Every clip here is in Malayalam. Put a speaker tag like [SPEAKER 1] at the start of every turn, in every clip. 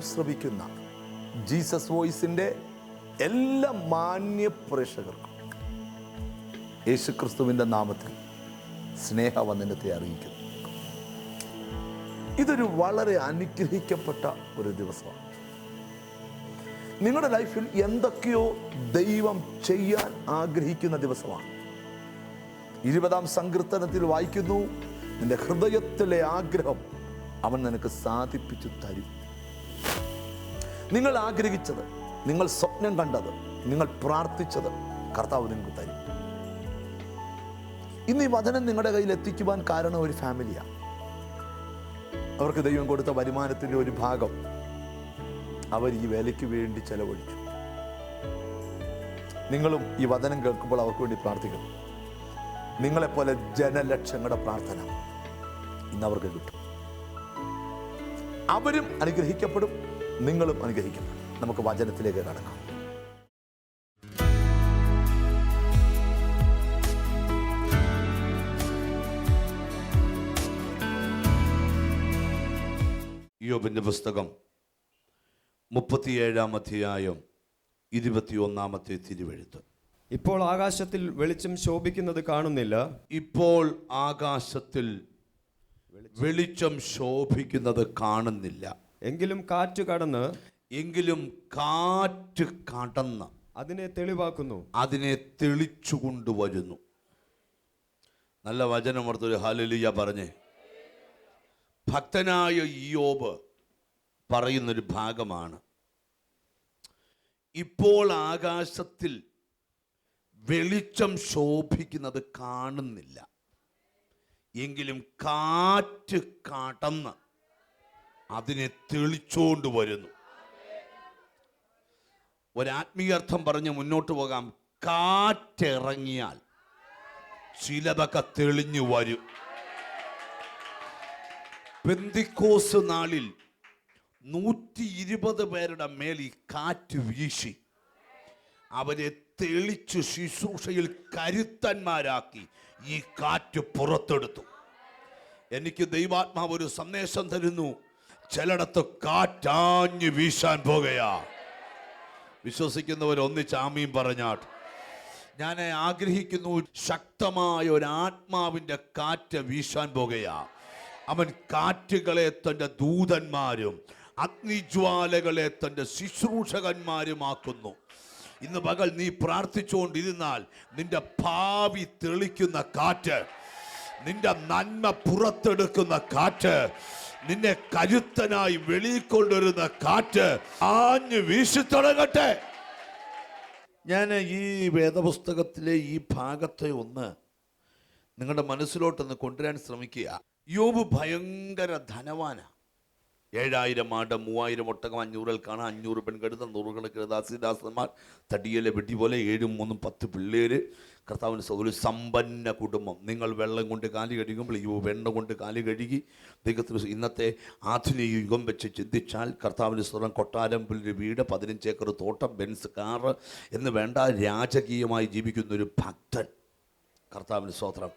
[SPEAKER 1] ദൈവവചനം ശ്രവിക്കുന്ന ജീസസ് വോയിസിന്റെ എല്ലാ മാന്യ പ്രേക്ഷകർക്കും യേശുക്രിസ്തുവിന്റെ നാമത്തിൽ സ്നേഹവന്ദനത്തെ അറിയിക്കുന്നു. ഇതൊരു വളരെ അനുഗ്രഹിക്കപ്പെട്ട ഒരു ദിവസമാണ്. നിങ്ങളുടെ ലൈഫിൽ എന്തൊക്കെയോ ദൈവം ചെയ്യാൻ ആഗ്രഹിക്കുന്ന ദിവസമാണ്. ഇരുപതാം സങ്കീർത്തനത്തിൽ വായിക്കുന്നു നിന്റെ ഹൃദയത്തിലെ ആഗ്രഹം അവൻ നിനക്ക് സാധിപ്പിച്ചു തരും. നിങ്ങൾ ആഗ്രഹിച്ചത് നിങ്ങൾ സ്വപ്നം കണ്ടത് നിങ്ങൾ പ്രാർത്ഥിച്ചത് കർത്താവ് നിങ്ങൾക്ക് തരും. ഇന്ന് ഈ വചനം നിങ്ങളുടെ കയ്യിൽ എത്തിക്കുവാൻ കാരണം ഒരു ഫാമിലിയാണ് അവർക്ക് ദൈവം കൊടുത്ത വരുമാനത്തിന്റെ ഒരു ഭാഗം അവർ ഈ വേലയ്ക്ക് വേണ്ടി ചെലവഴിച്ചു. നിങ്ങളും ഈ വചനം കേൾക്കുമ്പോൾ അവർക്ക് വേണ്ടി പ്രാർത്ഥിക്കണം. നിങ്ങളെപ്പോലെ ജനലക്ഷങ്ങളുടെ പ്രാർത്ഥന ഇന്ന് അവർക്ക് കിട്ടും. അവരും അനുഗ്രഹിക്കപ്പെടും. നിങ്ങളും അനുഗ്രഹിക്കും നമുക്ക് വചനത്തിലേക്ക് കടക്കാം.
[SPEAKER 2] യോബിന്റെ പുസ്തകം മുപ്പത്തിയേഴാം അധ്യായം ഇരുപത്തിയൊന്നാമത്തെ തിരുവെഴുത്ത്.
[SPEAKER 3] ഇപ്പോൾ ആകാശത്തിൽ വെളിച്ചം ശോഭിക്കുന്നത് കാണുന്നില്ല.
[SPEAKER 2] ഇപ്പോൾ ആകാശത്തിൽ വെളിച്ചം ശോഭിക്കുന്നത് കാണുന്നില്ല.
[SPEAKER 3] എങ്കിലും കാറ്റ് കടന്ന്
[SPEAKER 2] എങ്കിലും കാറ്റ് കടന്ന്
[SPEAKER 3] അതിനെ തെളിവാക്കുന്നു.
[SPEAKER 2] അതിനെ തെളിച്ചു കൊണ്ടുവരുന്നു നല്ല വചനം ഓർത്തൊരു ഹാലലിയ പറഞ്ഞേ. ഭക്തനായ ഇയോബ് പറയുന്നൊരു ഭാഗമാണ്. ഇപ്പോൾ ആകാശത്തിൽ വെളിച്ചം ശോഭിക്കുന്നത് കാണുന്നില്ല. എങ്കിലും കാറ്റ് കടന്ന് അതിനെ തെളിച്ചോണ്ട് വരുന്നു. ഒരാത്മീയർത്ഥം പറഞ്ഞ് മുന്നോട്ട് പോകാം. കാറ്റിറങ്ങിയാൽ ചിലതൊക്കെ തെളിഞ്ഞു വരും. പെന്തിക്കോസ് നാളിൽ നൂറ്റി ഇരുപത് പേരുടെ മേൽ ഈ കാറ്റ് വീശി. അവരെ തെളിച്ച് ശുശ്രൂഷയിൽ കരുത്തന്മാരാക്കി ഈ കാറ്റ് പുറത്തെടുത്തു. എനിക്ക് ദൈവാത്മാവ് ഒരു സന്ദേശം തരുന്നു. ചിലയിടത്ത് കാറ്റാഞ്ഞു വീശാൻ പോകുകയാ. വിശ്വസിക്കുന്നവർ ഒന്നിച്ച് ആമീം പറഞ്ഞാട്ട് ഞാൻ ആഗ്രഹിക്കുന്നു ശക്തമായ ഒരു ആത്മാവിന്റെ കാറ്റ് വീശാൻ പോകുകയാ. അവൻ കാറ്റുകളെ തന്റെ ദൂതന്മാരും അഗ്നിജ്വാലകളെ തന്റെ ശുശ്രൂഷകന്മാരുമാക്കുന്നു. ഇന്ന് പകൽ നീ പ്രാർത്ഥിച്ചുകൊണ്ടിരുന്നാൽ നിന്റെ ഭാവി തെളിക്കുന്ന കാറ്റ് നിന്റെ നന്മ പുറത്തെടുക്കുന്ന കാറ്റ് നിന്നെ കരുത്തനായി വെളിയിൽ കൊണ്ടുവരുന്ന കാറ്റ് ആഞ്ഞു വീശിത്തുടങ്ങട്ടെ ഞാൻ ഈ വേദപുസ്തകത്തിലെ ഈ ഭാഗത്തെ ഒന്ന് നിങ്ങളുടെ മനസ്സിലോട്ടൊന്ന് കൊണ്ടുവരാൻ ശ്രമിക്കുക. യോബ് ഭയങ്കര ധനവാനാണ് ഏഴായിരം ആട് മൂവായിരം ഒട്ടകം അഞ്ഞൂറിൽ കാണാം അഞ്ഞൂറ് പെൺകെടുത്ത നൂറുകണക്കിന് ദാസിദാസന്മാർ തടിയിലെ വെടി പോലെ ഏഴും മൂന്നും പത്ത് പിള്ളേര്. കർത്താവിന് ഒരു സമ്പന്ന കുടുംബം. നിങ്ങൾ വെള്ളം കൊണ്ട് കാലി കഴുകുമ്പോൾ ഈ വെണ്ണ കൊണ്ട് കാലി കഴുകി ദൈവത്തിന് ഇന്നത്തെ ആധുനിക യുഗം വെച്ച് ചിന്തിച്ചാൽ കർത്താവിന് സ്വന്തം കൊട്ടാരം പുല്ലൊരു വീട് പതിനഞ്ച് ഏക്കർ തോട്ടം ബെൻസ് കാറ് എന്ന് വേണ്ട രാജകീയമായി ജീവിക്കുന്ന ഒരു ഭക്തൻ കർത്താവിന് സ്തോത്രം.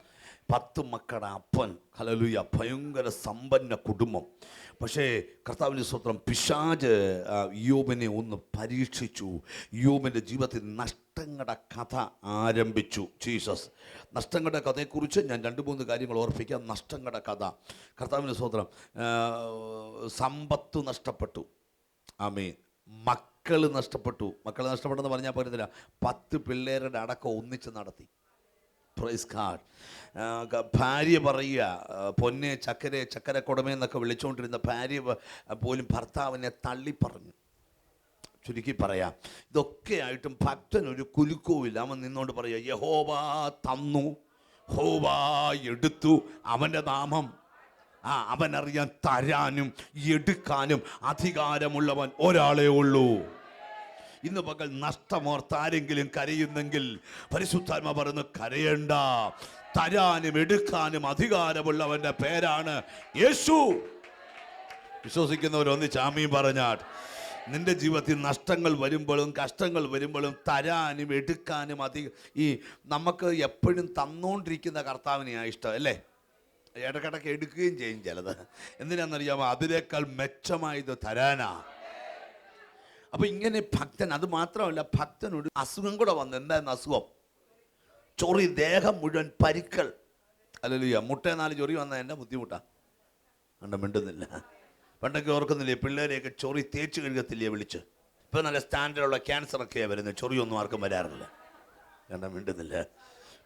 [SPEAKER 2] പത്ത് മക്കളുടെ അപ്പൻ. ഹലലുയ ഭയങ്കര സമ്പന്ന കുടുംബം. പക്ഷേ കർത്താവിന്റെ സ്വത്രം പിശാജ് യോബിനെ ഒന്ന് പരീക്ഷിച്ചു. യോബിന്റെ ജീവിതത്തിൽ നഷ്ടങ്ങളുടെ കഥ ആരംഭിച്ചു. ജീസസ്. നഷ്ടങ്ങളുടെ കഥയെക്കുറിച്ച് ഞാൻ രണ്ട് മൂന്ന് കാര്യങ്ങൾ ഓർപ്പിക്കാം. നഷ്ടങ്ങളുടെ കഥ. കർത്താവിന്റെ സ്വത്രം സമ്പത്ത് നഷ്ടപ്പെട്ടു. ആമേ മക്കൾ നഷ്ടപ്പെട്ടു. മക്കൾ നഷ്ടപ്പെട്ടെന്ന് പറഞ്ഞാൽ പറയുന്നില്ല പത്ത് പിള്ളേരുടെ അടക്കം ഒന്നിച്ച് നടത്തി. പ്രൈസ് കാർഡ് ഭാര്യ പറയുക പൊന്നെ ചക്കരെ കുടമേന്നൊക്കെ വിളിച്ചുകൊണ്ടിരുന്ന ഭാര്യ പോലും ഭർത്താവിനെ തള്ളി പറഞ്ഞു ചുരുക്കി പറയാം. ഇതൊക്കെ ആയിട്ടും ഒരു കുലുക്കവുമില്ല. അവൻ നിന്നോണ്ട് പറയുക യഹോവ തന്നു ഹോവാ എടുത്തു അവന്റെ നാമം. ആ അവനറിയാൻ തരാനും എടുക്കാനും അധികാരമുള്ളവൻ ഒരാളേ ഉള്ളൂ. ഇന്ന് പകൽ നഷ്ടമോർത്ത് ആരെങ്കിലും കരയുന്നെങ്കിൽ പരിശുദ്ധാത്മ പറയുന്നു കരയണ്ട. തരാനും എടുക്കാനും അധികാരമുള്ളവന്റെ പേരാണ് യേശു. വിശ്വസിക്കുന്നവരൊന്ന് ചാമിയും പറഞ്ഞാൽ നിന്റെ ജീവിതത്തിൽ നഷ്ടങ്ങൾ വരുമ്പോഴും കഷ്ടങ്ങൾ വരുമ്പോഴും തരാനും എടുക്കാനും അധിക ഈ നമുക്ക് എപ്പോഴും തന്നുകൊണ്ടിരിക്കുന്ന കർത്താവിനെയാണ് ഇഷ്ടം അല്ലേ? ഇടക്കിടക്ക് എടുക്കുകയും ചെയ്യും ചിലത്. എന്തിനാണെന്നറിയാമോ? അതിനേക്കാൾ മെച്ചമായത് തരാനാ. അപ്പൊ ഇങ്ങനെ ഭക്തൻ അത് മാത്രമല്ല ഭക്തൻ ഒരു അസുഖം കൂടെ വന്നു. എന്തായിരുന്നു അസുഖം? ചൊറി ദേഹം മുഴുവൻ പരിക്കൾ. അല്ലല്ലോ മുട്ടേ നാല് ചൊറി വന്ന എന്റെ ബുദ്ധിമുട്ടാ. കണ്ട മിണ്ടുന്നില്ല. പണ്ടൊക്കെ ഓർക്കുന്നില്ലേ പിള്ളേരെയൊക്കെ ചൊറി തേച്ച് കഴുകത്തില്ലേ വിളിച്ച്? ഇപ്പൊ നല്ല സ്റ്റാൻഡേർഡുള്ള ക്യാൻസറൊക്കെയാണ് വരുന്നത്. ചൊറിയൊന്നും ആർക്കും വരാറില്ല. കണ്ട മിണ്ടുന്നില്ല.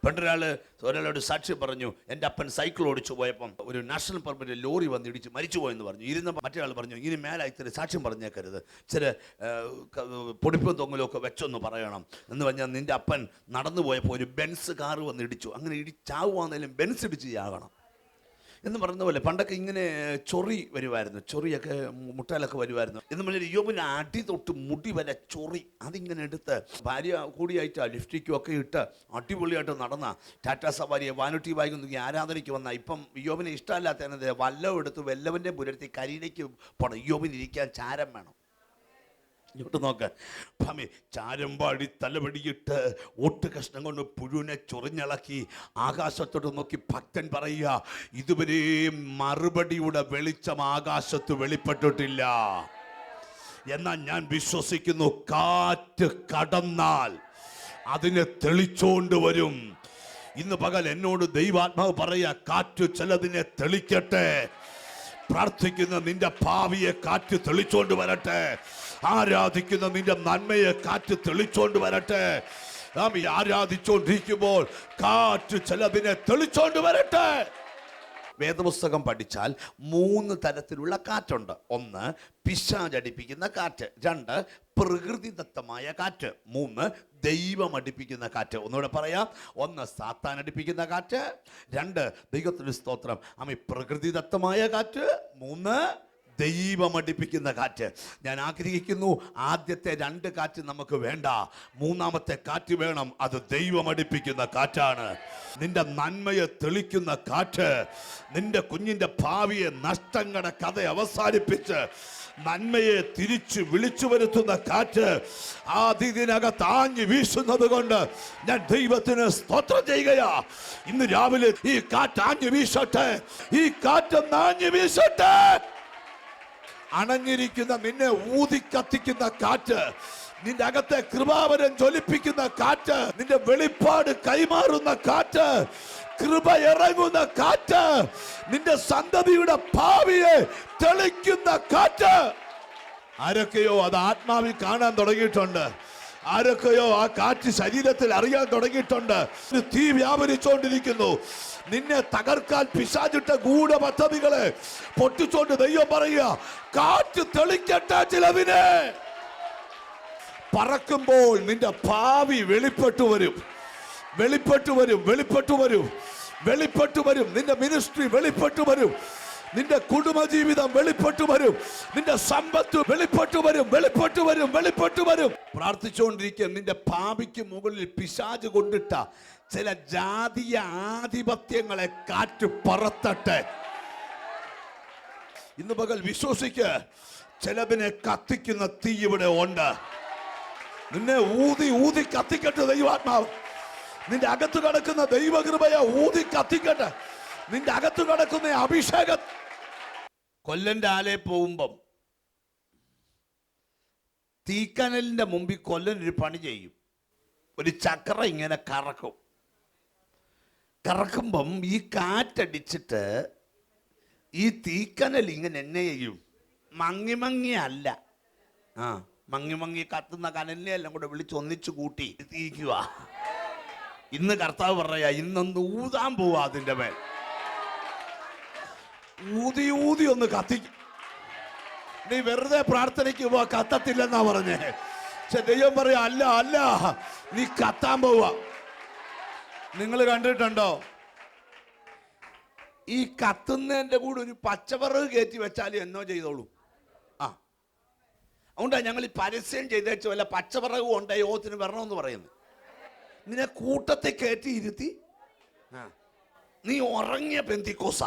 [SPEAKER 2] പണ്ടൊരാൾ ഒരാളോട് സാക്ഷി പറഞ്ഞു എന്റെ അപ്പൻ സൈക്കിൾ ഓടിച്ചു പോയപ്പം ഒരു നാഷണൽ പെർമിറ്റ് ലോറി വന്ന് ഇടിച്ച് മരിച്ചു പോയെന്ന് പറഞ്ഞു. ഇരുന്ന മറ്റൊരാൾ പറഞ്ഞു ഇനി മേലായി ഇത്തിരി സാക്ഷ്യം പറഞ്ഞേക്കരുത്. ചില പൊടിപ്പും തൊങ്ങലൊക്കെ വെച്ചൊന്ന് പറയണം. എന്ന് പറഞ്ഞാൽ നിന്റെ അപ്പൻ നടന്നു പോയപ്പോൾ ഒരു ബെൻസ് കാറ് വന്ന് ഇടിച്ചു. അങ്ങനെ ഇടിച്ചാവുകയാണെങ്കിലും ബെൻസ് ഇടിച്ച് ചാകണം. എന്ന് പറയുന്ന പോലെ പണ്ടൊക്കെ ഇങ്ങനെ ചൊറി വരുമായിരുന്നു ചൊറിയൊക്കെ മുട്ടാലൊക്കെ വരുമായിരുന്നു എന്ന് പറഞ്ഞാൽ യോബിന് അടി തൊട്ട് മുടി വരെ ചൊറി അതിങ്ങനെ എടുത്ത് ഭാര്യ കൂടിയായിട്ട് ലിഫ്റ്റിക്കും ഒക്കെ ഇട്ട് അടിപൊളിയായിട്ട് നടന്ന ടാറ്റാ സവാരിയെ വാനുട്ടി വായിക്കുന്നു ആരാധനയ്ക്ക് വന്ന. ഇപ്പം യോബിനെ ഇഷ്ടമല്ലാത്ത വല്ലവും എടുത്ത് വല്ലവന്റെ പുരത്തി കരിയിലേക്ക് പോണം. യോബിന് ഇരിക്കാൻ ചാരം വേണം. ഇങ്ങോട്ട് നോക്ക്. ഭാമി ചാരമ്പാടി തലവടിയിട്ട് ഒട്ട് കഷ്ണം കൊണ്ട് പുഴുവിനെ ചൊറിഞ്ഞളക്കി ആകാശത്തോട്ട് നോക്കി ഭക്തൻ പറയുക ഇതുവരെയും മറുപടിയുടെ വെളിച്ചം ആകാശത്ത് വെളിപ്പെട്ടിട്ടില്ല. എന്നാൽ ഞാൻ വിശ്വസിക്കുന്നു കാറ്റ് കടന്നാൽ അതിനെ തെളിച്ചോണ്ട് വരും. ഇന്ന് പകൽ എന്നോട് ദൈവാത്മാവ് പറയാ കാറ്റ് ചിലതിനെ തെളിക്കട്ടെ പ്രാർത്ഥിക്കുന്ന നിന്റെ ഭാവിയെ കാറ്റ് തെളിച്ചോണ്ട് വരട്ടെ. ആരാധിക്കുന്ന നിന്റെ നന്മയെ കാറ്റ് തെളിച്ചോണ്ട് വരട്ടെ. നാം ഈ കാറ്റ് ചിലതിനെ തെളിച്ചോണ്ട് വരട്ടെ. വേദപുസ്തകം പഠിച്ചാൽ മൂന്ന് തരത്തിലുള്ള കാറ്റുണ്ട്. ഒന്ന് പിശാചടിപ്പിക്കുന്ന കാറ്റ് രണ്ട് പ്രകൃതിദത്തമായ കാറ്റ് മൂന്ന് ദൈവം അടിപ്പിക്കുന്ന കാറ്റ്. ഒന്നുകൂടെ പറയാം. ഒന്ന് സാത്താൻ അടിപ്പിക്കുന്ന കാറ്റ്. രണ്ട് ദൈവത്തിന് സ്തോത്രം. അമ്മ പ്രകൃതിദത്തമായ കാറ്റ്. മൂന്ന് ദൈവം അടിപ്പിക്കുന്ന കാറ്റ്. ഞാൻ ആഗ്രഹിക്കുന്നു ആദ്യത്തെ രണ്ട് കാറ്റ് നമുക്ക് വേണ്ട. മൂന്നാമത്തെ കാറ്റ് വേണം. അത് ദൈവം അടിപ്പിക്കുന്ന കാറ്റാണ്. നിന്റെ നന്മയെ തെളിക്കുന്ന കാറ്റ്. നിന്റെ കുഞ്ഞിന്റെ ഭാവിയെ നഷ്ടങ്ങളുടെ കഥ അവസാനിപ്പിച്ച് നന്മയെ തിരിച്ചു വിളിച്ചു വരുത്തുന്ന കാറ്റ് ആദ്യതിനകത്ത് താങ്ങി വീശുന്നത് കൊണ്ട് ഞാൻ ദൈവത്തിന് സ്തോത്രം ചെയ്യുകയാ. ഇന്ന് രാവിലെ ഈ കാറ്റ് ആഞ്ഞു വീശട്ടെ. ഈ കാറ്റ് ആഞ്ഞു വീശട്ടെ. അണഞ്ഞിരിക്കുന്ന നിന്നെ ഊതി കത്തിക്കുന്ന കാറ്റ് നിന്റെ അകത്തെ കൃപാവരം ജ്വലിപ്പിക്കുന്ന കാറ്റ് നിന്റെ വെളിപ്പാട് കൈമാറുന്ന കാറ്റ് കൃപ ഇറങ്ങുന്ന കാറ്റ് നിന്റെ സന്തതിയുടെ ഭാവിയെ തെളിക്കുന്ന കാറ്റ്. ആരൊക്കെയോ അത് ആത്മാവിൽ കാണാൻ തുടങ്ങിയിട്ടുണ്ട്. ആരൊക്കെയോ ആ കാറ്റ് ശരീരത്തിൽ അറിയാൻ തുടങ്ങിയിട്ടുണ്ട്. തീ വ്യാപരിച്ചുകൊണ്ടിരിക്കുന്നു നിന്നെ തകർക്കാൻ പിശാചിട്ട ഗൂഢ പദ്ധതികളെ പൊട്ടിച്ചോണ്ട് ദൈവം പറയുക കാറ്റ് തെളിക്കട്ടെ ചിലവിനെ. പറക്കുമ്പോൾ നിന്റെ ഭാവി വെളിപ്പെട്ടു വരും. വെളിപ്പെട്ടു വരും വെളിപ്പെട്ടു വരും. വെളിപ്പെട്ടു വരും. നിന്റെ മിനിസ്ട്രി വെളിപ്പെട്ടു വരും. നിന്റെ കുടുംബജീവിതം വെളിപ്പെട്ടു വരും. നിന്റെ സമ്പത്ത് വെളിപ്പെട്ടു വരും വെളിപ്പെട്ടു വരും വെളിപ്പെട്ടു വരും. പ്രാർത്ഥിച്ചുകൊണ്ടിരിക്കുക നിന്റെ പാപിക്ക് മുകളിൽ പിശാജ് കൊണ്ടിട്ട ചില ജാതീയ ആധിപത്യങ്ങളെ കാറ്റ് പറത്തട്ടെ. ഇന്ന് പകൽ വിശ്വസിക്ക് ചിലവിനെ കത്തിക്കുന്ന തീ ഇവിടെ ഉണ്ട്. നിന്നെ ഊതി ഊതി കത്തിക്കട്ടെ ദൈവാത്മാവ്. നിന്റെ അകത്ത് കിടക്കുന്ന ദൈവകൃപയെ ഊതി കത്തിക്കട്ടെ. നിന്റെ അകത്ത് കിടക്കുന്ന അഭിഷേക. കൊല്ലന്റെ ആലെ പോകുമ്പം തീക്കനലിന്റെ മുമ്പിൽ കൊല്ലൻ ഒരു പണി ചെയ്യും. ഒരു ചക്രം ഇങ്ങനെ കറക്കും. കറക്കുമ്പം ഈ കാറ്റടിച്ചിട്ട് ഈ തീക്കനൽ ഇങ്ങനെ എന്നെ ചെയ്യും. മങ്ങി മങ്ങി അല്ല. ആ മങ്ങി മങ്ങി കത്തുന്ന കനലിനെ എല്ലാം കൂടെ വിളിച്ച് ഒന്നിച്ചു കൂട്ടി. തീക്കുക ഇന്ന് കർത്താവ് പറയാ ഇന്നൊന്ന് ഊതാൻ പോവാ അതിന്റെ മേൽ. ഊതി ഊതി ഒന്ന് കത്തി നീ വെറുതെ പ്രാർത്ഥനയ്ക്ക് പോവാ കത്തത്തില്ലെന്നാ പറഞ്ഞേ. പക്ഷെ ദൈവം പറയാ അല്ല അല്ല നീ കത്താൻ പോവാ. നിങ്ങൾ കണ്ടിട്ടുണ്ടോ? ഈ കത്തുന്നതിന്റെ കൂടെ ഒരു പച്ചവറവ് കയറ്റി വെച്ചാൽ എന്നോ ചെയ്തോളൂ. ആ. അതുകൊണ്ടാണ് ഞങ്ങൾ ഈ പരസ്യം ചെയ്തേച്ചു വല്ല പച്ചവറവ് ഉണ്ട്? യോഗത്തിന് വരണമെന്ന് പറയുന്നത്. നിന്നെ കൂട്ടത്തെ കയറ്റി ഇരുത്തി. നീ ഉറങ്ങിയ പെന്തിക്കോസ.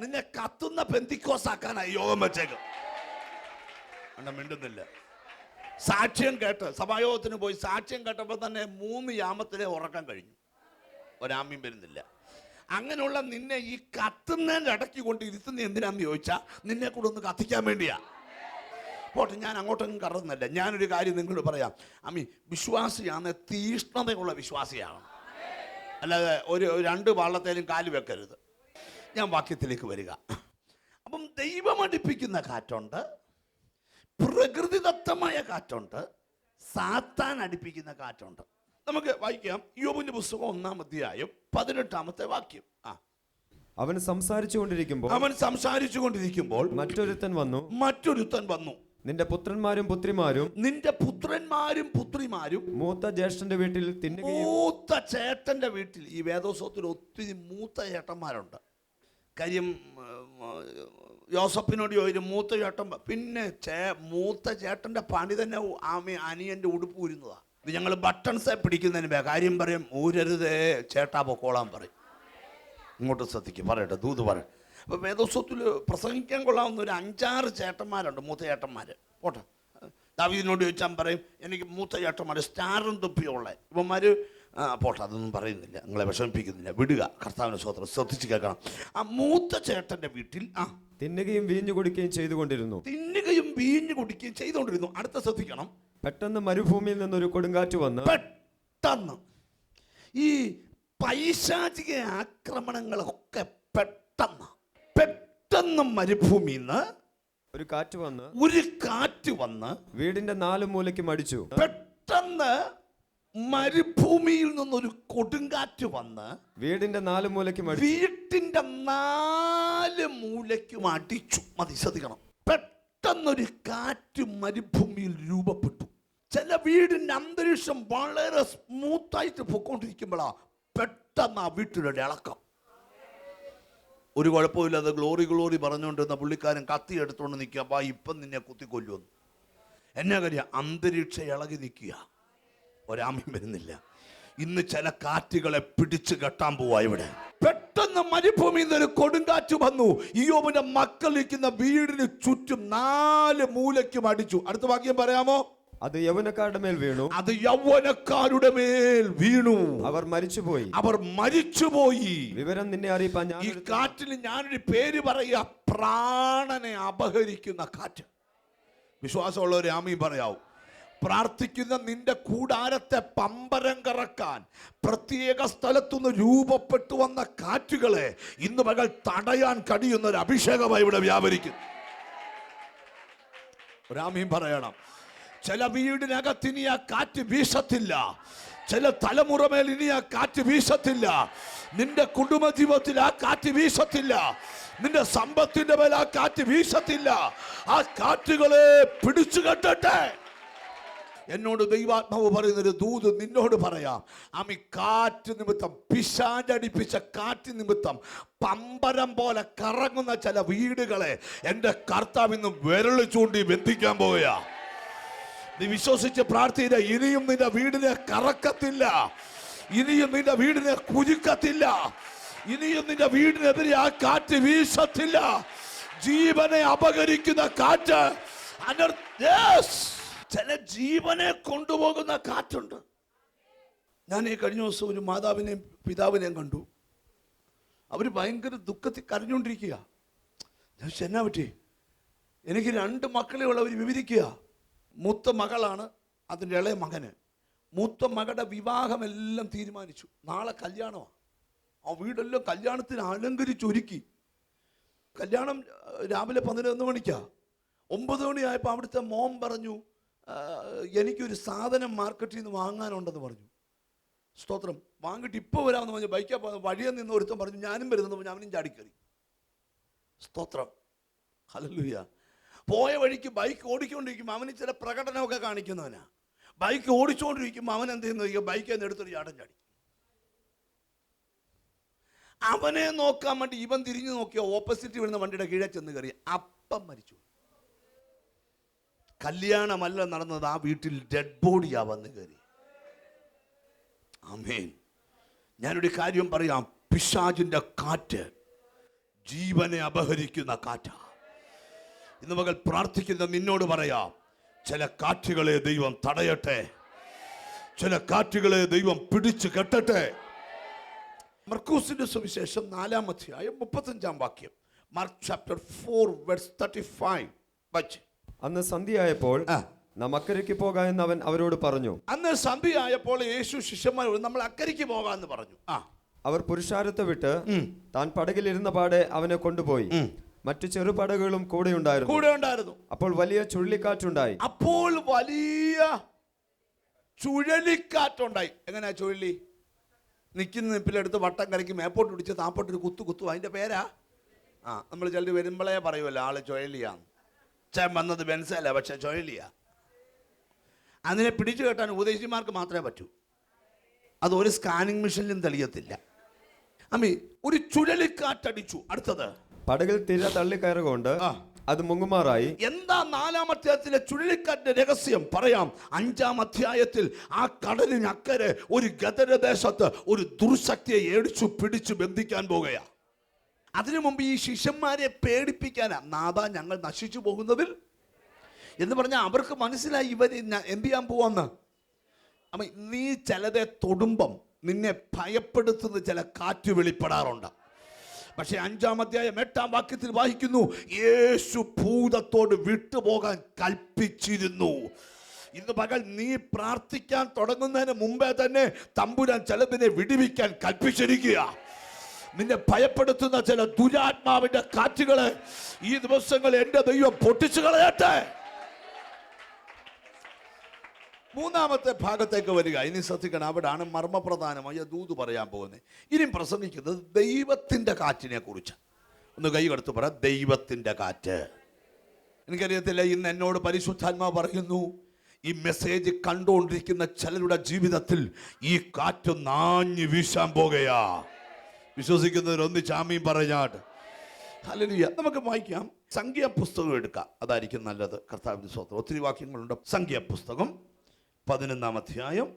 [SPEAKER 2] നിന്നെ കത്തുന്ന പെന്തിക്കോസാക്കാനായി യോഗം വെച്ചേക്കും അണ്ണ മിണ്ടുന്നില്ല. സാക്ഷ്യം കേട്ട് സഭായോഗത്തിന് പോയി സാക്ഷ്യം കേട്ടപ്പോൾ തന്നെ മൂന്ന് യാമത്തിലെ ഉറക്കം കഴിഞ്ഞു. ഒരാമ്യം വരുന്നില്ല. അങ്ങനെയുള്ള നിന്നെ ഈ കത്തുന്നതിന്റെ ഇടയ്ക്ക് കൊണ്ട് ഇരുത്തുന്ന എന്തിനാന്ന് ചോദിച്ചാൽ നിന്നെ കൂടെ ഒന്ന് കത്തിക്കാൻ വേണ്ടിയാ. പോട്ടെ ഞാൻ അങ്ങോട്ടൊന്നും കറന്നില്ല ഞാനൊരു കാര്യം നിങ്ങളോട് പറയാം. അമ്മി വിശ്വാസിയാണ് തീഷ്ണതയുള്ള വിശ്വാസിയാണ്. അല്ലാതെ ഒരു ഒരു രണ്ട് വള്ളത്തേലും കാൽ വെക്കരുത്. ഞാൻ വാക്യത്തിലേക്ക് വരിക. അപ്പം ദൈവമടിപ്പിക്കുന്ന കാറ്റുണ്ട് പ്രകൃതിദത്തമായ കാറ്റുണ്ട് സാത്താൻ അടിപ്പിക്കുന്ന കാറ്റുണ്ട്. നമുക്ക് വായിക്കാം. യോബിന്റെ പുസ്തകം ഒന്നാം അധ്യായം പതിനെട്ടാമത്തെ വാക്യം. ആ.
[SPEAKER 3] അവൻ സംസാരിച്ചു കൊണ്ടിരിക്കുമ്പോൾ
[SPEAKER 2] അവൻ സംസാരിച്ചു കൊണ്ടിരിക്കുമ്പോൾ
[SPEAKER 3] മറ്റൊരുത്തൻ വന്നു.
[SPEAKER 2] മറ്റൊരുത്തൻ വന്നു.
[SPEAKER 3] നിന്റെ പുത്രന്മാരും പുത്രിമാരും
[SPEAKER 2] നിന്റെ പുത്രന്മാരും പുത്രിമാരും
[SPEAKER 3] മൂത്ത ജ്യേഷ്ഠന്റെ വീട്ടിൽ തിന്നുകയും
[SPEAKER 2] മൂത്ത ചേട്ടന്റെ വീട്ടിൽ ഈ വേദോത്സവത്തിൽ ഒത്തിരി മൂത്ത ചേട്ടന്മാരുണ്ട്. കാര്യം യോസഫിനോട് ചോദിച്ചു മൂത്ത ചേട്ടൻ പിന്നെ ചേ മൂത്ത ചേട്ടന്റെ പണി തന്നെ ആമി അനിയന്റെ ഉടുപ്പ് ഊരുന്നതാ ഇത് ഞങ്ങൾ ബട്ടൺസെ പിടിക്കുന്നതിന് വേ കാര്യം പറയും ഊരരുതേ ചേട്ടാ പൊക്കോളാൻ പറയും. ഇങ്ങോട്ട് ശ്രദ്ധിക്കും പറയട്ടെ ദൂത് പറ അപ്പൊ വേദോത്സവത്തിൽ പ്രസംഗിക്കാൻ കൊള്ളാവുന്ന ഒരു അഞ്ചാറ് ചേട്ടന്മാരുണ്ട് മൂത്ത ചേട്ടന്മാർ പോട്ടെ. ദാവീദിനോട് ചോദിച്ചാൽ പറയും എനിക്ക് മൂത്ത ചേട്ടന്മാർ സ്റ്റാറും തൊപ്പിയുള്ള ഇവന്മാർ ആ, പോട്ടെ അതൊന്നും പറയുന്നില്ല നിങ്ങളെ വിഷമിപ്പിക്കുന്നില്ല വിടുക കർത്താവിന് സ്വത്രം ശ്രദ്ധിച്ച് കേൾക്കണം. ആ മൂത്ത ചേട്ടന്റെ വീട്ടിൽ ആ
[SPEAKER 3] തിന്നുകയും വീഞ്ഞു കുടിക്കുകയും ചെയ്തുകൊണ്ടിരുന്നു.
[SPEAKER 2] തിന്നുകയും വീഞ്ഞു കുടിക്കുകയും ചെയ്തുകൊണ്ടിരുന്നു. അടുത്ത ശ്രദ്ധിക്കണം.
[SPEAKER 3] പെട്ടെന്ന് മരുഭൂമിയിൽ നിന്നൊരു കൊടുങ്കാറ്റ് വന്ന്
[SPEAKER 2] പെട്ടെന്ന് ഈ പൈശാചിക ആക്രമണങ്ങളൊക്കെ പെട്ടെന്ന് പെട്ടെന്ന് മരുഭൂമിയിൽ നിന്ന്
[SPEAKER 3] ഒരു കാറ്റ് വന്ന്
[SPEAKER 2] ഒരു കാറ്റ് വന്ന്
[SPEAKER 3] വീടിന്റെ നാല് മൂലയ്ക്ക് മടിച്ചു.
[SPEAKER 2] പെട്ടെന്ന് മരുഭൂമിയിൽ നിന്നൊരു കൊടുങ്കാറ്റ് വന്ന്
[SPEAKER 3] വീടിന്റെ നാല് മൂലയ്ക്ക് മടിച്ചു.
[SPEAKER 2] വീട്ടിന്റെ നാല് മൂലയ്ക്ക് അടിച്ചു. മതി ശ്രദ്ധിക്കണം. പെട്ടെന്നൊരു കാറ്റ് മരുഭൂമിയിൽ രൂപപ്പെട്ടു. ചില വീടിന്റെ അന്തരീക്ഷം വളരെ സ്മൂത്തായിട്ട് പൊക്കോണ്ടിരിക്കുമ്പോഴാ പെട്ടെന്ന് ആ വീട്ടിലൊരു ഇളക്കം. ഒരു കുഴപ്പമില്ലാതെ ഗ്ലോറി ഗ്ലോറി പറഞ്ഞുകൊണ്ടിരുന്ന പുള്ളിക്കാരൻ കത്തി എടുത്തുകൊണ്ട് നിൽക്കുക. അപ്പം ഇപ്പം നിന്നെ കുത്തിക്കൊല്ലുമെന്ന് എന്നാ കാര്യം? അന്തരീക്ഷം ഇളകി നിൽക്കുക. ഒരാമ്യം വരുന്നില്ല. ഇന്ന് ചില കാറ്റുകളെ പിടിച്ചു കെട്ടാൻ പോവാ ഇവിടെ. പെട്ടെന്ന് മരുഭൂമിയിൽ നിന്ന് ഒരു കൊടുങ്കാറ്റ് വന്നു. ഇയോബിന്റെ മക്കൾ നിൽക്കുന്ന വീടിന് ചുറ്റും നാല് മൂലയ്ക്കും അടിച്ചു. അടുത്ത വാക്യം പറയാമോ?
[SPEAKER 3] അത് യൗവനക്കാരുടെ മേൽ വീണു.
[SPEAKER 2] അത് യൗവനക്കാരുടെ മേൽ വീണു.
[SPEAKER 3] അവർ മരിച്ചുപോയി.
[SPEAKER 2] അവർ മരിച്ചുപോയി.
[SPEAKER 3] വിവരം നിന്നെ അറിയിപ്പാൻ ഞാൻ
[SPEAKER 2] ഈ കാറ്റിൽ ഞാനൊരു പേര് പറയുക പ്രാണനെ അപഹരിക്കുന്ന കാറ്റ്. വിശ്വാസമുള്ള ഒരു പറയാവും. പ്രാർത്ഥിക്കുന്ന നിന്റെ കൂടാരത്തെ പമ്പരം കറക്കാൻ പ്രത്യേക സ്ഥലത്തുനിന്ന് രൂപപ്പെട്ടു വന്ന കാറ്റുകളെ ഇന്ന് മകൾ തടയാൻ കഴിയുന്ന ഒരു അഭിഷേകമായി ഇവിടെ വ്യാപരിക്കും രാമീം പറയണം ചില വീടിനകത്ത് ഇനി ആ കാറ്റ് വീശത്തില്ല. ചില തലമുറമേൽ ഇനി ആ കാറ്റ് വീശത്തില്ല. നിന്റെ കുടുംബ ജീവിതത്തിൽ ആ കാറ്റ് വീശത്തില്ല. നിന്റെ സമ്പത്തിന്റെ മേൽ ആ കാറ്റ് വീശത്തില്ല. ആ കാറ്റുകളെ പിടിച്ചു കെട്ടട്ടെ. എന്നോട് ദൈവാത്മാവ് പറയുന്നൊരു ദൂത് നിന്നോട് പറയാം. ആമി കാറ്റ് നിമിത്തം പിശാചടിപ്പിച്ച കാറ്റ് നിമിത്തം പമ്പരം പോലെ കറങ്ങുന്ന ചില വീടുകളെ എന്റെ കർത്താവ് ഇന്ന് ചൂണ്ടി ബന്ധിക്കാൻ പോവുക നീ വിശ്വസിച്ച് പ്രാർത്ഥിച്ച ഇനിയും നിന്റെ വീടിനെ കറക്കത്തില്ല. ഇനിയും നിന്റെ വീടിനെ കുരുക്കത്തില്ല. ഇനിയും നിന്റെ വീടിനെതിരെ ആ കാറ്റ് വീശത്തില്ല. ജീവനെ അപകരിക്കുന്ന കാറ്റ് അനർ-! ചില ജീവനെ കൊണ്ടുപോകുന്ന കാറ്റുണ്ട്. ഞാൻ ഈ കഴിഞ്ഞ ദിവസം ഒരു മാതാവിനെയും പിതാവിനെയും കണ്ടു. അവർ ഭയങ്കര ദുഃഖത്തിൽ കരഞ്ഞുകൊണ്ടിരിക്കുക ഞാൻ എന്നാ പറ്റി? എനിക്ക് രണ്ട് മക്കളെ ഉള്ളവർ വിവരിക്കുക. മൂത്ത മകളാണ് അതിന്റെ ഇളയ മകന്. മൂത്ത മകളുടെ വിവാഹമെല്ലാം തീരുമാനിച്ചു. നാളെ കല്യാണമാണ്. ആ വീടെല്ലാം കല്യാണത്തിന് അലങ്കരിച്ചൊരുക്കി. കല്യാണം രാവിലെ പതിനൊന്ന് മണിക്കാ. ഒമ്പത് മണിയായപ്പോൾ അവിടുത്തെ മോം പറഞ്ഞു "ആ, എനിക്കൊരു സാധനം മാർക്കറ്റിൽ നിന്ന് വാങ്ങാനുണ്ടെന്ന് പറഞ്ഞു. സ്തോത്രം. വാങ്ങിയിട്ട് ഇപ്പോൾ വരാമെന്ന് പറഞ്ഞു. ബൈക്കാ വഴിയിൽ നിന്ന് ഒരുത്തം പറഞ്ഞു ഞാനും വരുന്നെന്ന് പറഞ്ഞു. അവനും ചാടിക്കറി സ്തോത്രം. ഹല്ലേലൂയ. പോയ വഴിക്ക് ബൈക്ക് ഓടിക്കൊണ്ടിരിക്കുമ്പോൾ അവന് ചില പ്രകടനമൊക്കെ കാണിക്കുന്നവനാ. ബൈക്ക് ഓടിച്ചുകൊണ്ടിരിക്കുമ്പോൾ അവൻ എന്ത് ചെയ്യുന്നു? ബൈക്കിൽ നിന്ന് എടുത്തൊരു ചാട്ടം ചാടി. അവനെ നോക്കാൻ വേണ്ടി ഇവൻ തിരിഞ്ഞു നോക്കിയ ഓപ്പോസിറ്റ് വരുന്ന വണ്ടിയുടെ കീഴെ ചെന്ന് കയറി. അപ്പം മരിച്ചു. കല്യാണമല്ല നടന്നത് ആ വീട്ടിൽ ഡെഡ് ബോഡിയാ വന്ന് കയറി. അമേൻ ഞാനൊരു കാര്യം പറയാം. പിശാജിന്റെ കാറ്റ് ജീവനെ അപഹരിക്കുന്ന കാറ്റാ. ഇന്ന് മകൾ പ്രാർത്ഥിക്കുന്ന നിന്നോട് പറയാം ചില കാറ്റുകളെ ദൈവം തടയട്ടെ. ചില കാറ്റുകളെ ദൈവം പിടിച്ചു കെട്ടട്ടെ. മർക്കൂസിന്റെ സുവിശേഷം നാലാം അധ്യായം മുപ്പത്തഞ്ചാം വാക്യം. Mark chapter four verse thirty five
[SPEAKER 3] അന്ന് സന്ധ്യയായപ്പോൾ. നാം അക്കരയ്ക്ക് പോകാം എന്ന് അവൻ അവരോട് പറഞ്ഞു.
[SPEAKER 2] അന്ന് സന്ധ്യയായപ്പോൾ യേശു ശിഷ്യന്മാരോട് നമ്മൾ അക്കരയ്ക്ക് പോകാമെന്ന് പറഞ്ഞു. ആ.
[SPEAKER 3] അവർ പുരുഷാരത്തെ വിട്ട് താൻ പടകിലിരുന്ന പാടെ അവനെ കൊണ്ടുപോയി. മറ്റു ചെറുപടകളും കൂടെ ഉണ്ടായിരുന്നു.
[SPEAKER 2] കൂടെ ഉണ്ടായിരുന്നു.
[SPEAKER 3] അപ്പോൾ വലിയ ചുഴലിക്കാറ്റുണ്ടായി.
[SPEAKER 2] അപ്പോൾ വലിയ ചുഴലിക്കാറ്റുണ്ടായി. എങ്ങനെയാ ചുഴലി? നിൽക്കുന്ന നിപ്പിലെടുത്ത് വട്ടം കരയ്ക്ക് മേപ്പോട്ട് പിടിച്ച് താപ്പോട്ടൊരു കുത്തു കുത്തു. അതിന്റെ പേരാ? ആ നമ്മൾ ചിലർ വരുമ്പോഴേ പറയുമല്ലോ ആൾ ചുഴലിയാന്ന് ചാൻ വന്നത് ബെൻസല്ല പക്ഷെ ചുഴലിയാ. അതിനെ പിടിച്ചു കെട്ടാൻ ഉപദേശിമാർക്ക് മാത്രമേ പറ്റൂ. അത് ഒരു സ്കാനിങ് മെഷീനിലും തെളിയത്തില്ല. അമ്മി ഒരു ചുഴലിക്കാറ്റടിച്ചു. അടുത്തത്.
[SPEAKER 3] പടകിൽ തിര തള്ളി
[SPEAKER 2] കയറുകൊണ്ട്
[SPEAKER 3] അത് മുങ്ങുമാറായി.
[SPEAKER 2] എന്താ നാലാം അധ്യായത്തിലെ ചുഴലിക്കാറ്റിന്റെ രഹസ്യം? പറയാം. അഞ്ചാം അധ്യായത്തിൽ ആ കടലിന് അക്കരെ ഒരു ഗതരദേശത്ത് ഒരു ദുർശക്തിയെ ഏടിച്ചു പിടിച്ചു ബന്ധിക്കാൻ പോകുകയാ അതിനു മുമ്പ് ഈ ശിഷ്യന്മാരെ പേടിപ്പിക്കാനാ നാഥ ഞങ്ങൾ നശിച്ചു പോകുന്നതിൽ. എന്ന് പറഞ്ഞാൽ അവർക്ക് മനസ്സിലായി ഇവർ എന്ത് ചെയ്യാൻ പോവാന്ന്? അപ്പൊ നീ ചിലതെ തൊടുമ്പം നിന്നെ ഭയപ്പെടുത്തുന്ന ചില കാറ്റ് വെളിപ്പെടാറുണ്ട്. പക്ഷെ അഞ്ചാം അധ്യായം എട്ടാം വാക്യത്തിൽ വായിക്കുന്നു യേശു ഭൂതത്തോട് വിട്ടുപോകാൻ കൽപ്പിച്ചിരുന്നു. ഇന്ന് പകൽ നീ പ്രാർത്ഥിക്കാൻ തുടങ്ങുന്നതിന് മുമ്പേ തന്നെ തമ്പുരാൻ ചിലതിനെ വിടിവിക്കാൻ കൽപ്പിച്ചിരിക്കുക. നിന്നെ ഭയപ്പെടുത്തുന്ന ചില ദുരാത്മാവിന്റെ കാറ്റുകളെ ഈ ദിവസങ്ങൾ എന്റെ ദൈവം പൊട്ടിച്ചു കളയട്ടെ മൂന്നാമത്തെ ഭാഗത്തേക്ക് വരിക. ഇനി ശ്രദ്ധിക്കണം അവിടാണ് മർമ്മപ്രധാനമായ ദൂത് പറയാൻ പോകുന്നത്. ഇനി പ്രസംഗിക്കുന്നത് ദൈവത്തിന്റെ കാറ്റിനെ കുറിച്ച് ഒന്ന് കൈ പറ ദൈവത്തിന്റെ കാറ്റ്. എനിക്കറിയത്തില്ല ഇന്ന് എന്നോട് പരിശുദ്ധാത്മാ പറയുന്നു ഈ മെസ്സേജ് കണ്ടുകൊണ്ടിരിക്കുന്ന ചിലരുടെ ജീവിതത്തിൽ ഈ കാറ്റ് നാഞ്ഞു വീശാൻ പോകുകയാ. വിശ്വസിക്കുന്നവർ ഒന്ന് ചാമിയും പറഞ്ഞാട്ട് ഹല്ലേലൂയ. നമുക്ക് വായിക്കാം. സംഖ്യാപുസ്തകം എടുക്കാം. അതായിരിക്കും നല്ലത്. കർത്താവിന്റെ സ്വന്തം ഒത്തിരി വാക്യങ്ങളുണ്ട്. സംഖ്യാപുസ്തകം പതിനൊന്നാം അധ്യായം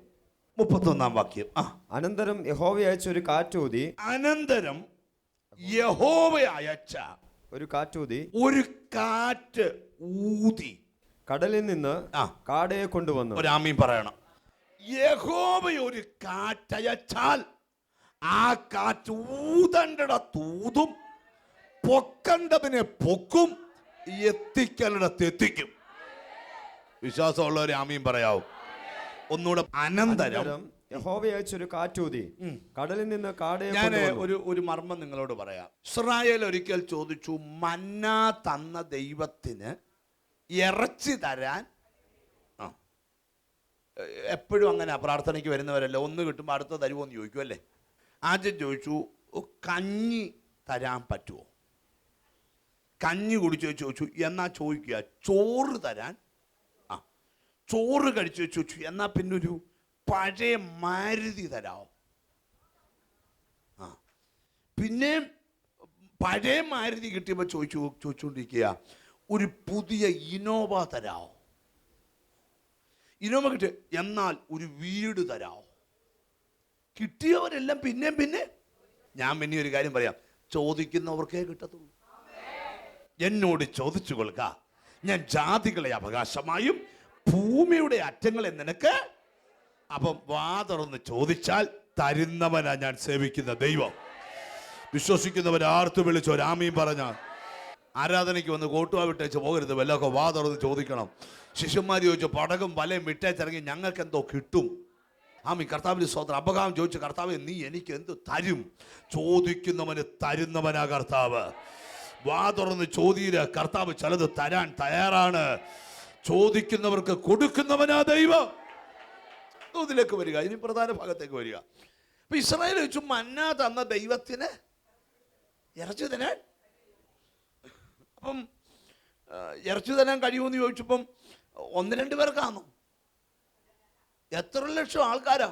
[SPEAKER 2] മുപ്പത്തൊന്നാം വാക്യം. ആ.
[SPEAKER 3] അനന്തരം യഹോവ അയച്ച ഒരു കാറ്റൂതി.
[SPEAKER 2] അനന്തരം യഹോവ അയച്ച
[SPEAKER 3] ഒരു കാറ്റൂതി.
[SPEAKER 2] ഒരു കാറ്റ് ഊതി.
[SPEAKER 3] കടലിൽ നിന്ന്
[SPEAKER 2] ആ.
[SPEAKER 3] കാടയെ കൊണ്ടുവന്നു.
[SPEAKER 2] ഒരാമീൻ പറയണം. യഹോവ ഒരു കാറ്റയച്ചാൽ ആ കാറ്റ് ഊതണ്ടട തൂതും പൊക്കണ്ടതിനെ പൊക്കും എത്തിക്കലിടത്ത് എത്തിക്കും വിശ്വാസമുള്ളവരെ ആമീൻ പറയാവും. ഒന്നുകൂടെ അനന്തരം
[SPEAKER 3] അനന്തരം യഹോവ ഒരു കാറ്റൂതി. കടലിൽ നിന്ന്
[SPEAKER 2] ഞാൻ ഒരു ഒരു മർമ്മം നിങ്ങളോട് പറയാം. ഇസ്രായേൽ ഒരിക്കൽ ചോദിച്ചു മന്ന തന്ന ദൈവത്തിന് ഇറച്ചി തരാൻ? എപ്പോഴും അങ്ങനെ പ്രാർത്ഥനയ്ക്ക് വരുന്നവരല്ല? ഒന്ന് കിട്ടുമ്പോൾ അടുത്ത തരുമോ എന്ന് ചോദിക്കും അല്ലേ? ആദ്യം ചോദിച്ചു കഞ്ഞി തരാൻ പറ്റുമോ കഞ്ഞി കുടിച്ചു ചോദിച്ചു എന്നാ ചോദിക്കുക? ചോറ് തരാൻ? ചോറ് കഴിച്ചു വെച്ചു എന്നാ പിന്നെ ഒരു പഴയ മാരുതി തരാമോ ആ. പിന്നെ പഴയ മാരുതി കിട്ടിയപ്പോൾ ചോദിച്ചു ചോദിച്ചുകൊണ്ടിരിക്കുക ഒരു പുതിയ ഇനോവ തരാമോ ഇനോവ കിട്ടിയ എന്നാൽ ഒരു വീട് തരാമോ കിട്ടിയവരെല്ലാം പിന്നെയും പിന്നെ ഞാൻ പിന്നെ ഒരു കാര്യം പറയാം. ചോദിക്കുന്നവർക്കേ കിട്ടത്തുള്ളൂ. എന്നോട് ചോദിച്ചു കൊടുക്ക ഞാൻ ജാതികളെ അവകാശമായും ഭൂമിയുടെ അറ്റങ്ങളെ നിനക്ക് അപ്പം വാ തുറന്ന് ചോദിച്ചാൽ തരുന്നവനാ ഞാൻ സേവിക്കുന്ന ദൈവം. വിശ്വസിക്കുന്നവർ ആർത്ത് വിളിച്ചോ രാമീം പറഞ്ഞ. ആരാധനയ്ക്ക് വന്ന് കോട്ടുവാ വിട്ടേച്ച് പോകരുത് വല്ലതൊക്കെ വാ തുറന്ന് ചോദിക്കണം. ശിഷ്യന്മാർ ചോദിച്ചു പടകും വലയും വിട്ടേച്ചിറങ്ങി ഞങ്ങൾക്ക് എന്തോ കിട്ടും? ആമി കർത്താവിന് സ്വതന്ത്രം അപകാരം ചോദിച്ചു കർത്താവ് നീ എനിക്ക് എന്ത് തരും? ചോദിക്കുന്നവന് തരുന്നവനാ കർത്താവ്. വാ തുറന്ന് കർത്താവ് ചിലത് തരാൻ തയ്യാറാണ്. ചോദിക്കുന്നവർക്ക് കൊടുക്കുന്നവനാ ദൈവം. ഇതിലേക്ക് വരിക ഇനി പ്രധാന ഭാഗത്തേക്ക് വരിക. അപ്പൊ ഇസ്രായേൽ വെച്ച് മന്ന തന്ന ദൈവത്തിന് ഇറച്ചി അപ്പം ഇറച്ചി തരാൻ കഴിയുമെന്ന് ചോദിച്ചപ്പം ഒന്ന് രണ്ട് പേർക്കാണോ എത്ര ലക്ഷം ആൾക്കാരാ?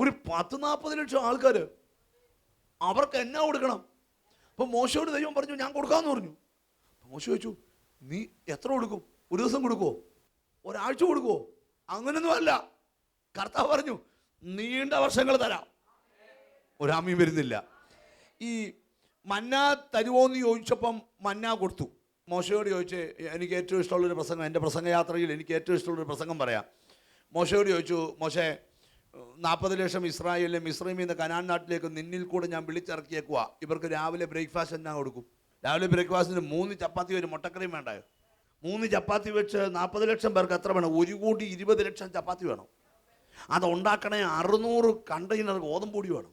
[SPEAKER 2] ഒരു പത്ത് നാൽപ്പത് ലക്ഷം ആൾക്കാർ അവർക്ക് എന്നാ കൊടുക്കണം? അപ്പൊ മോശയോട് ദൈവം പറഞ്ഞു ഞാൻ കൊടുക്കാമെന്ന് പറഞ്ഞു. മോശ ചോദിച്ചു നീ എത്ര കൊടുക്കും? ഒരു ദിവസം കൊടുക്കുമോ ഒരാഴ്ച കൊടുക്കുമോ അങ്ങനൊന്നും അല്ല. കർത്താവ് പറഞ്ഞു നീണ്ട വർഷങ്ങൾ തരാം. ഒരാമയും വരുന്നില്ല. ഈ മന്ന തരുമോന്ന് ചോദിച്ചപ്പം മന്ന കൊടുത്തു. മോശയോട് ചോദിച്ച് എനിക്ക് ഏറ്റവും ഇഷ്ടമുള്ളൊരു പ്രസംഗം എന്റെ പ്രസംഗയാത്രയിൽ എനിക്ക് ഏറ്റവും ഇഷ്ടമുള്ളൊരു പ്രസംഗം പറയാം. മോശയോട് ചോദിച്ചു മോശെ നാൽപ്പത് ലക്ഷം ഇസ്രായേലിലെ ഇസ്രൈമിൽ നിന്ന് കനാൻ നാട്ടിലേക്ക് നിന്നിൽ കൂടെ ഞാൻ വിളിച്ചിറക്കിയേക്കുക ഇവർക്ക് രാവിലെ ബ്രേക്ക്ഫാസ്റ്റ് എന്നാ കൊടുക്കും? രാവിലെ ബ്രേക്ക്ഫാസ്റ്റിന് മൂന്ന് ചപ്പാത്തി ഒരു മുട്ടക്കറിയും വേണ്ടായോ? മൂന്ന് ചപ്പാത്തി വെച്ച് നാൽപ്പത് ലക്ഷം പേർക്ക് എത്ര വേണം? ഒരു കോടി ഇരുപത് ലക്ഷം ചപ്പാത്തി വേണം. അത് ഉണ്ടാക്കണേ അറുന്നൂറ് കണ്ടെയ്നർ ഗോതമ്പ് ഗോതമ്പൊടി വേണം.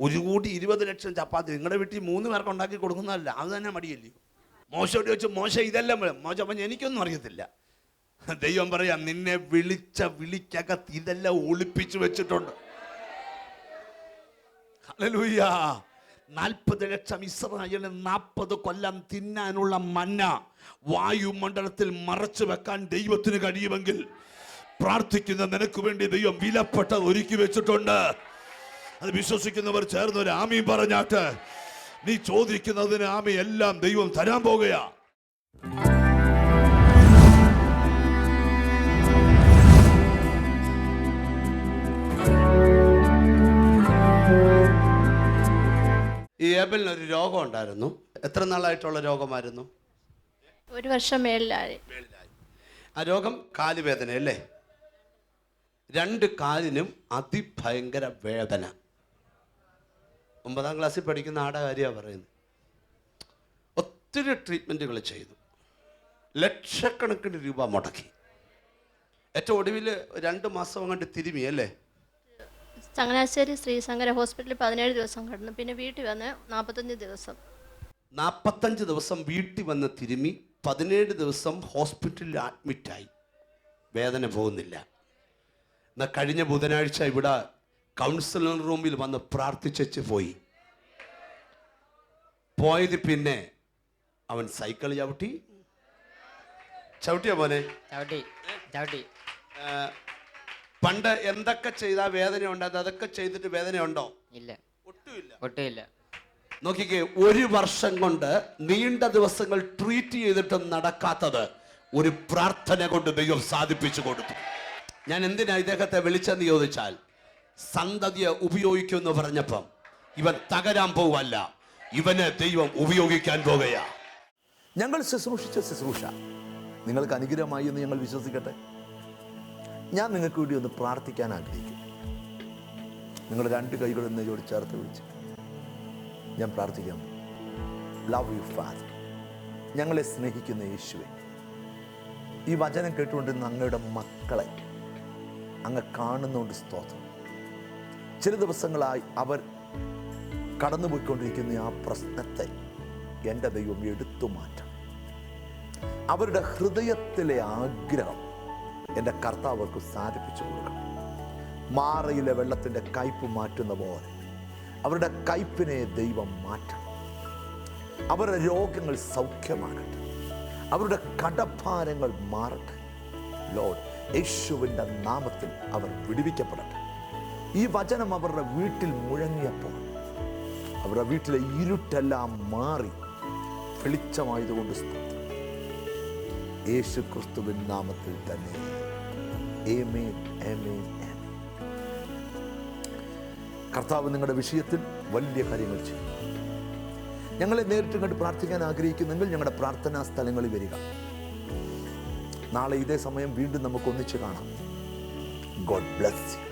[SPEAKER 2] ഒരു കോടി ഇരുപത് ലക്ഷം ചപ്പാത്തി. നിങ്ങളുടെ വീട്ടിൽ മൂന്ന് പേർക്ക് ഉണ്ടാക്കി കൊടുക്കുന്നതല്ല അത് തന്നെ മടിയല്ലേ? മോശയോട് വെച്ച് മോശ ഇതെല്ലാം മോശ അപ്പം എനിക്കൊന്നും അറിയത്തില്ല. ദൈവം പറയാം നിന്നെ വിളിച്ച വിളിക്കകത്ത് ഇതെല്ലാം ഒളിപ്പിച്ചു വെച്ചിട്ടുണ്ട്. നാൽപ്പത് ലക്ഷം ഇസ്രായേലിന് നാൽപ്പത് കൊല്ലം തിന്നാനുള്ള മന്ന. വായുമണ്ഡലത്തിൽ മറച്ചു വെക്കാൻ ദൈവത്തിന് കഴിയുമെങ്കിൽ പ്രാർത്ഥിക്കുന്ന നിനക്ക് വേണ്ടി ദൈവം വിലപ്പെട്ട ഒരുക്കി വെച്ചിട്ടുണ്ട്. അത് വിശ്വസിക്കുന്നവർ ചേർന്ന് ഒരു ആമി പറഞ്ഞാട്ട് നീ ചോദിക്കുന്നതിന് ആമി എല്ലാം ദൈവം തരാൻ പോകുകയാ. ഈ ഏബലിന് ഒരു രോഗം ഉണ്ടായിരുന്നു. എത്ര നാളായിട്ടുള്ള രോഗമായിരുന്നു?
[SPEAKER 4] ഒരു വർഷം മേളിലായി
[SPEAKER 2] ആ രോഗം കാലുവേദന അല്ലേ? രണ്ട് കാലിനും അതിഭയങ്കര വേദന. ഒമ്പതാം ക്ലാസ്സിൽ പഠിക്കുന്ന ആടെ കാര്യമാണ് പറയുന്നത്. ഒത്തിരി ട്രീറ്റ്മെന്റുകൾ ചെയ്തു. ലക്ഷക്കണക്കിന് രൂപ മുടക്കി. ഏറ്റവും ഒടുവിൽ രണ്ട് മാസം കണ്ട് തിരുമി അല്ലേ?
[SPEAKER 4] ചങ്ങനാശ്ശേരി ശ്രീശങ്കര ഹോസ്പിറ്റലിൽ പതിനേഴ് ദിവസം കിടന്നു. പിന്നെ വീട്ടിൽ വന്ന് നാൽപ്പത്തഞ്ച് ദിവസം.
[SPEAKER 2] നാൽപ്പത്തഞ്ച് ദിവസം വീട്ടിൽ വന്ന് തിരുമി. പതിനേഴ് ദിവസം ഹോസ്പിറ്റലിൽ അഡ്മിറ്റായി. വേദന പോകുന്നില്ല. എന്നാൽ കഴിഞ്ഞ ബുധനാഴ്ച ഇവിടെ കൗൺസിലിംഗ് റൂമിൽ വന്ന് പ്രാർത്ഥിച്ചു പോയി. പോയത് പിന്നെ അവൻ സൈക്കിൾ ചവിട്ടി. ചവിട്ടിയ പോലെ
[SPEAKER 5] ചവിട്ടി ചവിട്ടി.
[SPEAKER 2] പണ്ട് എന്തൊക്കെ ചെയ്താൽ വേദന ഉണ്ട് അതൊക്കെ ചെയ്തിട്ട് വേദന ഉണ്ടോ
[SPEAKER 5] ഇല്ല.
[SPEAKER 2] ഒട്ടുമില്ല.
[SPEAKER 5] ഒട്ടുമില്ല.
[SPEAKER 2] നോക്കിക്കേ ഒരു വർഷം കൊണ്ട് നീണ്ട ദിവസങ്ങൾ ട്രീറ്റ് ചെയ്തിട്ടും നടക്കാത്തത് ഒരു പ്രാർത്ഥന കൊണ്ട് ദൈവം സാധിപ്പിച്ചു കൊടുത്തു. ഞാൻ എന്തിനാ ഇദ്ദേഹത്തെ വിളിച്ചെന്ന് ചോദിച്ചാൽ സന്തതിയെ ഉപയോഗിക്കുമെന്ന് പറഞ്ഞപ്പം ഇവൻ തകരാൻ പോവല്ല ഇവനെ ദൈവം ഉപയോഗിക്കാൻ പോകുകയാ
[SPEAKER 1] ഞങ്ങൾ ശുശ്രൂഷിച്ച ശുശ്രൂഷ. നിങ്ങൾക്ക് അനുഗ്രഹമായി എന്ന് ഞങ്ങൾ വിശ്വസിക്കട്ടെ. ഞാൻ നിങ്ങൾക്ക് വേണ്ടി ഒന്ന് പ്രാർത്ഥിക്കാൻ ആഗ്രഹിക്കും നിങ്ങൾ രണ്ട് കൈകൾ എന്നോട് ചേർത്ത് വിളിച്ച് ഞാൻ പ്രാർത്ഥിക്കാം ലവ് യു ഫാദർ ഞങ്ങളെ സ്നേഹിക്കുന്ന യേശുവെ ഈ വചനം കേട്ടുകൊണ്ടിരുന്ന അങ്ങയുടെ മക്കളെ അങ്ങ് കാണുന്നുകൊണ്ട് സ്തോത്രം. ചില ദിവസങ്ങളായി അവർ കടന്നുപോയിക്കൊണ്ടിരിക്കുന്ന ആ പ്രശ്നത്തെ എന്റെ ദൈവം എടുത്തു മാറ്റാം അവരുടെ ഹൃദയത്തിലെ ആഗ്രഹം എന്റെ കർത്താവർക്ക് സാധിപ്പിച്ചു കൊടുക്കണം. മാറയിലെ വെള്ളത്തിന്റെ കയ്പ് മാറ്റുന്ന പോലെ അവരുടെ കയ്പിനെ ദൈവം മാറ്റണം. അവരുടെ രോഗങ്ങൾ സൗഖ്യമാകട്ടെ. അവരുടെ കടഭാരങ്ങൾ മാറട്ടെ. ലോഡ് യേശുവിന്റെ നാമത്തിൽ അവർ വിടുവിക്കപ്പെടട്ടെ. ഈ വചനം അവരുടെ വീട്ടിൽ മുഴങ്ങിയപ്പോൾ അവരുടെ വീട്ടിലെ ഇരുട്ടെല്ലാം മാറി വെളിച്ചമായതുകൊണ്ട് യേശു ക്രിസ്തുവിൻ നാമത്തിൽ തന്നെ. ഏമേ ഏമേൻ. കർത്താവ് നിങ്ങളുടെ വിഷയത്തിൽ വലിയ കാര്യങ്ങൾ ചെയ്യും. ഞങ്ങളെ നേരിട്ട് കണ്ട് പ്രാർത്ഥിക്കാൻ ആഗ്രഹിക്കുന്നെങ്കിൽ ഞങ്ങളുടെ പ്രാർത്ഥനാ സ്ഥലങ്ങളിൽ വരിക. നാളെ ഇതേ സമയം വീണ്ടും നമുക്ക് ഒന്നിച്ച് കാണാം.
[SPEAKER 2] God bless you